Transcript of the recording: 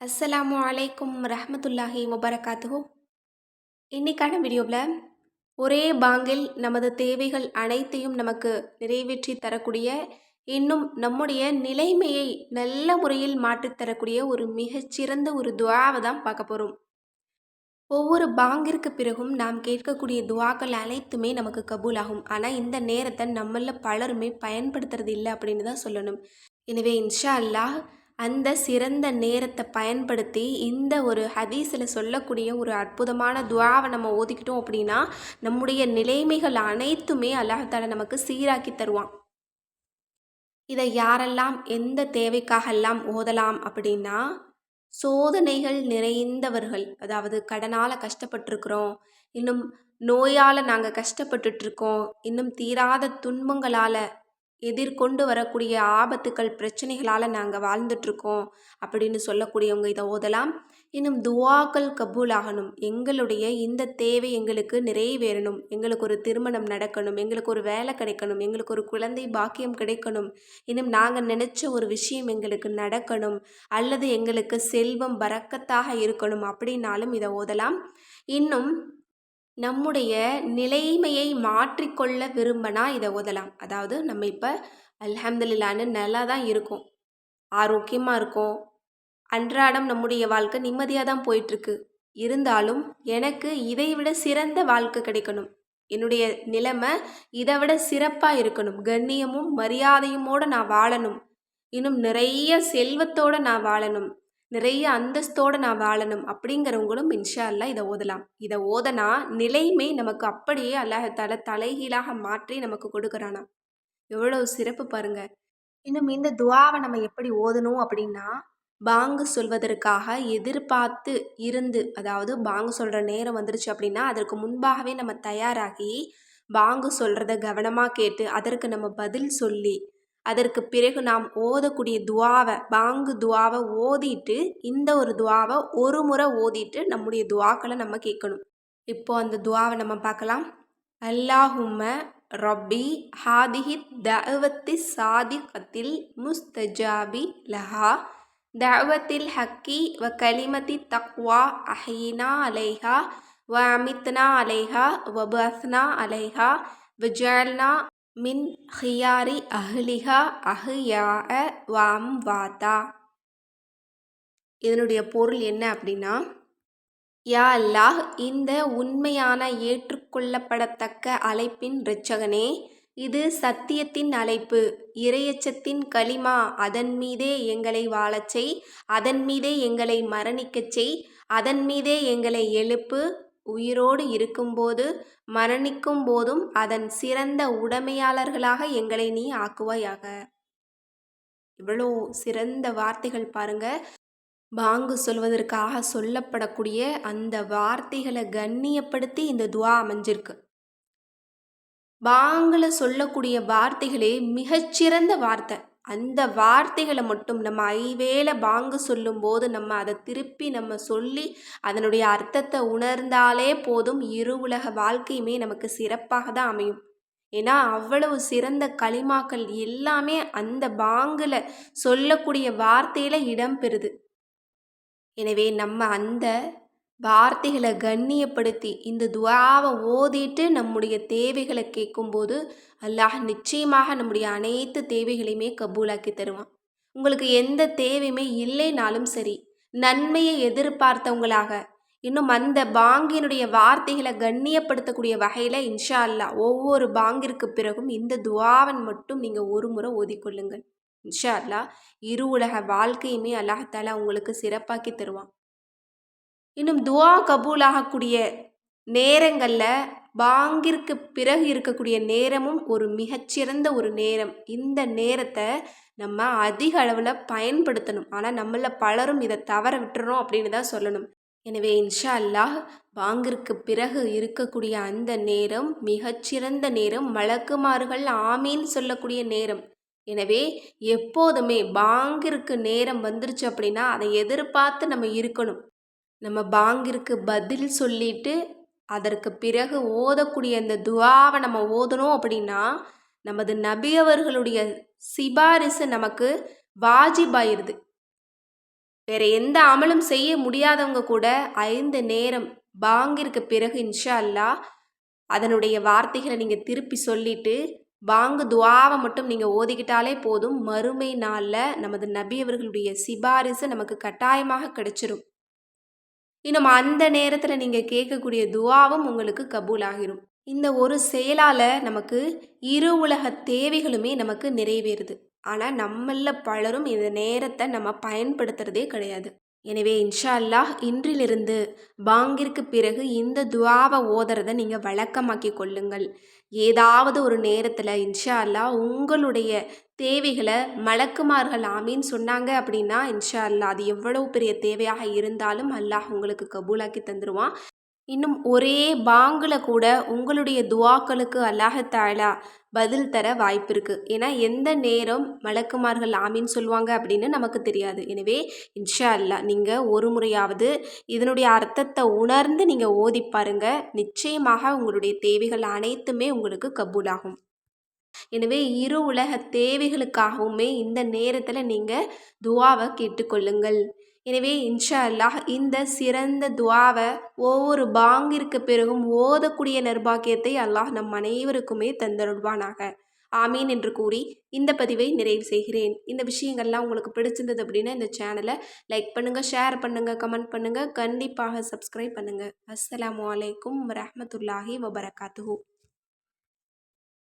அஸ்ஸலாமு அலைக்கும் ரஹமத்துல்லாஹி வபரகாத்துஹு. இன்னைக்கான வீடியோவில் ஒரே பாங்கில் நமது தேவைகள் அனைத்தையும் நமக்கு நிறைவேற்றி தரக்கூடிய இன்னும் நம்முடைய நிலைமையை நல்ல முறையில் மாற்றித் தரக்கூடிய ஒரு மிகச்சிறந்த ஒரு துவாவை தான் பார்க்க போகிறோம் ஒவ்வொரு பாங்கிற்கு பிறகும் நாம் கேட்கக்கூடிய துவாக்கள் அனைத்துமே நமக்கு கபூலாகும். ஆனால் இந்த நேரத்தை நம்மள பலருமே பயன்படுத்துறது இல்லை அப்படின்னு தான் சொல்லணும். எனவே இன்ஷா அல்லாஹ் அந்த சிறந்த நேரத்தை பயன்படுத்தி இந்த ஒரு ஹதீஸில் சொல்லக்கூடிய ஒரு அற்புதமான துவாவை நம்ம ஓதிக்கிட்டோம் அப்படின்னா நம்முடைய நிலைமைகள் அனைத்துமே அல்லாஹால நமக்கு சீராக்கி தருவான். இதை யாரெல்லாம் எந்த தேவைக்காகலாம் ஓதலாம் அப்படின்னா சோதனைகள் நிறைந்தவர்கள் அதாவது கடனால் கஷ்டப்பட்டிருக்கிறோம் இன்னும் நோயால் நாங்கள் கஷ்டப்பட்டுட்ருக்கோம் இன்னும் தீராத துன்பங்களால் எதிர்கொண்டு வரக்கூடிய ஆபத்துக்கள் பிரச்சனைகளால் நாங்கள் வாழ்ந்துட்டுருக்கோம் அப்படின்னு சொல்லக்கூடியவங்க இதை ஓதலாம். இன்னும் துவாக்கள் கபூல் ஆகணும் எங்களுடைய இந்த தேவை எங்களுக்கு நிறைவேறணும். எங்களுக்கு ஒரு திருமணம் நடக்கணும். எங்களுக்கு ஒரு வேலை கிடைக்கணும். எங்களுக்கு ஒரு குழந்தை பாக்கியம் கிடைக்கணும். இன்னும் நாங்கள் நினச்ச ஒரு விஷயம் எங்களுக்கு நடக்கணும். அல்லது எங்களுக்கு செல்வம் பறக்கத்தாக இருக்கணும் அப்படின்னாலும் இதை ஓதலாம். இன்னும் நம்முடைய நிலைமையை மாற்றிக்கொள்ள விரும்பினா இதை ஓதலாம். அதாவது நம்ம இப்போ அல்ஹம்துலில்லான்னு நல்லா தான் இருக்கும். ஆரோக்கியமாக இருக்கும். அன்றாடம் நம்முடைய வாழ்க்கை நிம்மதியாக தான் போயிட்டுருக்கு. இருந்தாலும் எனக்கு இதை விட சிறந்த வாழ்க்கை கிடைக்கணும். என்னுடைய நிலைமை இதை விட சிறப்பாக இருக்கணும். கண்ணியமும் மரியாதையுமோடு நான் வாழணும். இன்னும் நிறைய செல்வத்தோடு நான் வாழணும். நிறைய அந்தஸ்தோடு நான் வாழணும் அப்படிங்கிறவங்களும் இன்ஷா அல்லா இதை ஓதலாம். இதை ஓதனா நிலைமை நமக்கு அப்படியே அல்லாஹால தலைகீழாக மாற்றி நமக்கு கொடுக்குறானா. எவ்வளோ சிறப்பு பாருங்க. இன்னும் இந்த துவாவை நம்ம எப்படி ஓதணும் அப்படின்னா பாங்கு சொல்வதற்காக எதிர்பார்த்து இருந்து அதாவது பாங்கு சொல்கிற நேரம் வந்துருச்சு அப்படின்னா அதற்கு முன்பாகவே நம்ம தயாராகி பாங்கு சொல்கிறத கவனமாக கேட்டு அதற்கு நம்ம பதில் சொல்லி அதற்கு பிறகு நாம் ஓதக்கூடிய துவாவை பாங்கு துவாவை ஓதிட்டு இந்த ஒரு துவாவை ஒரு முறை ஓதிட்டு நம்முடைய துவாக்களை நம்ம கேட்கணும். இப்போ அந்த துவாவை நம்ம பார்க்கலாம். அல்லாஹும்ம ரப்பி ஹாதிஹித் தவத்தி சாதிகத்தில் முஸ்தஜாபி லஹா தவத்தில் ஹக்கி வ கலிமதி தக்வா அஹினா அலைஹா வ அமித்னா அலைஹா வபஸ்னா அலைஹா விஜல்னா மின் ஹியாரி அஹ்லிஹா அஹ்யாக வாம் வாத்தா இதனுடைய பொருள் என்ன அப்படின்னா யா அல்லாஹ் இந்த உண்மையான ஏற்றுக்கொள்ளப்படத்தக்க அழைப்பின் இரட்சகனே இது சத்தியத்தின் அழைப்பு இரையச்சத்தின் களிமா அதன் மீதே எங்களை வாழச் செய் அதன் மீதே எங்களை மரணிக்கச் செய் அதன் மீதே எங்களை எழுப்பு உயிரோடு இருக்கும்போது மரணிக்கும் போதும் அதன் சிறந்த உடைமையாளர்களாக எங்களை நீ ஆக்குவாயாக. இவ்வளோ சிறந்த வார்த்தைகள் பாருங்க. பாங்கு சொல்வதற்காக சொல்லப்படக்கூடிய அந்த வார்த்தைகளை கண்ணியப்படுத்தி இந்த துவா அமைஞ்சிருக்கு. பாங்கில் சொல்லக்கூடிய வார்த்தைகளே மிகச்சிறந்த வார்த்தை. அந்த வார்த்தைகளை மட்டும் நம்ம ஐவேளை பாங்கு சொல்லும்போது நம்ம அதை திருப்பி நம்ம சொல்லி அதனுடைய அர்த்தத்தை உணர்ந்தாலே போதும் இரு உலக வாழ்க்கையுமே நமக்கு சிறப்பாக தான் அமையும். ஏன்னா அவ்வளவு சிறந்த களிமாக்கள் எல்லாமே அந்த பாங்கில் சொல்லக்கூடிய வார்த்தையில் இடம் பெறுது. எனவே நம்ம அந்த வார்த்தைகளை கண்ணியப்படுத்தி இந்த துவாவை ஓதிட்டு நம்முடைய தேவைகளை கேட்கும்போது அல்லாஹ் நிச்சயமாக நம்முடைய அனைத்து தேவைகளையுமே கபூலாக்கி தருவான். உங்களுக்கு எந்த தேவையுமே இல்லைனாலும் சரி நன்மையை எதிர்பார்த்தவங்களாக இன்னும் அந்த பாங்கினுடைய வார்த்தைகளை கண்ணியப்படுத்தக்கூடிய வகையில் இன்ஷா அல்லா ஒவ்வொரு பாங்கிற்கு பிறகும் இந்த துவாவன் மட்டும் நீங்கள் ஒரு முறை ஓதிக்கொள்ளுங்கள். இன்ஷா அல்லா இரு உலக வாழ்க்கையுமே அல்லாஹால உங்களுக்கு சிறப்பாக்கி தருவான். இன்னும் துவா கபூலாகக்கூடிய நேரங்களில் பாங்கிற்கு பிறகு இருக்கக்கூடிய நேரமும் ஒரு மிகச்சிறந்த ஒரு நேரம். இந்த நேரத்தை நம்ம அதிக அளவில் பயன்படுத்தணும். ஆனால் நம்மள பலரும் இதை தவற விட்டுறோம் அப்படின்னு தான் சொல்லணும். எனவே இன்ஷா அல்லாஹ் பாங்கிற்கு பிறகு இருக்கக்கூடிய அந்த நேரம் மிகச்சிறந்த நேரம் மலக்குமார்கள் ஆமீன் சொல்லக்கூடிய நேரம். எனவே எப்போதுமே பாங்கிற்கு நேரம் வந்துருச்சு அப்படின்னா அதை எதிர்பார்த்து நம்ம இருக்கணும். நம்ம பாங்கிற்கு பதில் சொல்லிட்டு அதற்கு பிறகு ஓதக்கூடிய அந்த துவாவை நம்ம ஓதணும் அப்படின்னா நமது நபி அவர்களுடைய சிபாரிசு நமக்கு வாஜிபாயிருது. வேற எந்த அமலும் செய்ய முடியாதவங்க கூட ஐந்து நேரம் பாங்கிற்கு பிறகு இன்ஷா அல்லாஹ் அதனுடைய வார்த்தைகளை நீங்கள் திருப்பி சொல்லிட்டு பாங்கு துவாவை மட்டும் நீங்கள் ஓதிக்கிட்டாலே போதும். மறுமை நாளில் நமது நபி அவர்களுடைய சிபாரிசு நமக்கு கட்டாயமாக கிடைச்சிரும். இன்னும் அந்த நேரத்தில் நீங்கள் கேட்கக்கூடிய துவாவும் உங்களுக்கு கபூலாகிரும். இந்த ஒரு செயலால் நமக்கு இரு உலக தேவைகளுமே நமக்கு நிறைவேறுது. ஆனால் நம்மள பலரும் இந்த நேரத்தை நம்ம பயன்படுத்துகிறதே கிடையாது. எனவே இன்ஷா அல்லாஹ் இன்றிலிருந்து பாங்கிற்கு பிறகு இந்த துவாவை ஓதுறதை நீங்கள் வழக்கமாக்கி கொள்ளுங்கள். ஏதாவது ஒரு நேரத்தில் இன்ஷா அல்லாஹ் உங்களுடைய தேவைகளை மலக்குமார்கள் ஆமீன்னு சொன்னாங்க அப்படின்னா இன்ஷா அல்லா அது எவ்வளவு பெரிய தேவையாக இருந்தாலும் அல்லாஹ் உங்களுக்கு கபூலாக்கி தந்துடுவான் இன்னும் ஒரே பாங்கில் கூட உங்களுடைய துவாக்களுக்கு அல்லாஹத்தாலா பதில் தர வாய்ப்பு இருக்குது ஏன்னா எந்த நேரம் மலக்குமார்கள் ஆமின்னு சொல்லுவாங்க அப்படின்னு நமக்கு தெரியாது. எனவே இன்ஷா அல்லா நீங்கள் ஒரு முறையாவது இதனுடைய அர்த்தத்தை உணர்ந்து நீங்கள் ஓதி பாருங்கள் நிச்சயமாக உங்களுடைய தேவைகள் அனைத்துமே உங்களுக்கு கபூலாகும். எனவே இரு உலக தேவைகளுக்காகவுமே இந்த நேரத்தில் நீங்கள் துவாவை கேட்டுக்கொள்ளுங்கள். எனவே இன்ஷா அல்லாஹ் இந்த சிறந்த துவாவை ஒவ்வொரு பாங்கிற்கு பிறகும் ஓதக்கூடிய நிர்பாக்கியத்தை அல்லாஹ் நம் அனைவருக்குமே தந்தருள்வானாக. ஆமீன் என்று கூறி இந்த பதிவை நிறைவு செய்கிறேன். இந்த விஷயங்கள்லாம் உங்களுக்கு பிடிச்சிருந்தது அப்படின்னா இந்த சேனலை லைக் பண்ணுங்கள் ஷேர் பண்ணுங்கள் கமெண்ட் பண்ணுங்கள் கண்டிப்பாக சப்ஸ்கிரைப் பண்ணுங்கள் அஸ்லாம் வலைக்கம் வரமத்துல்லாஹி வபரகாத்து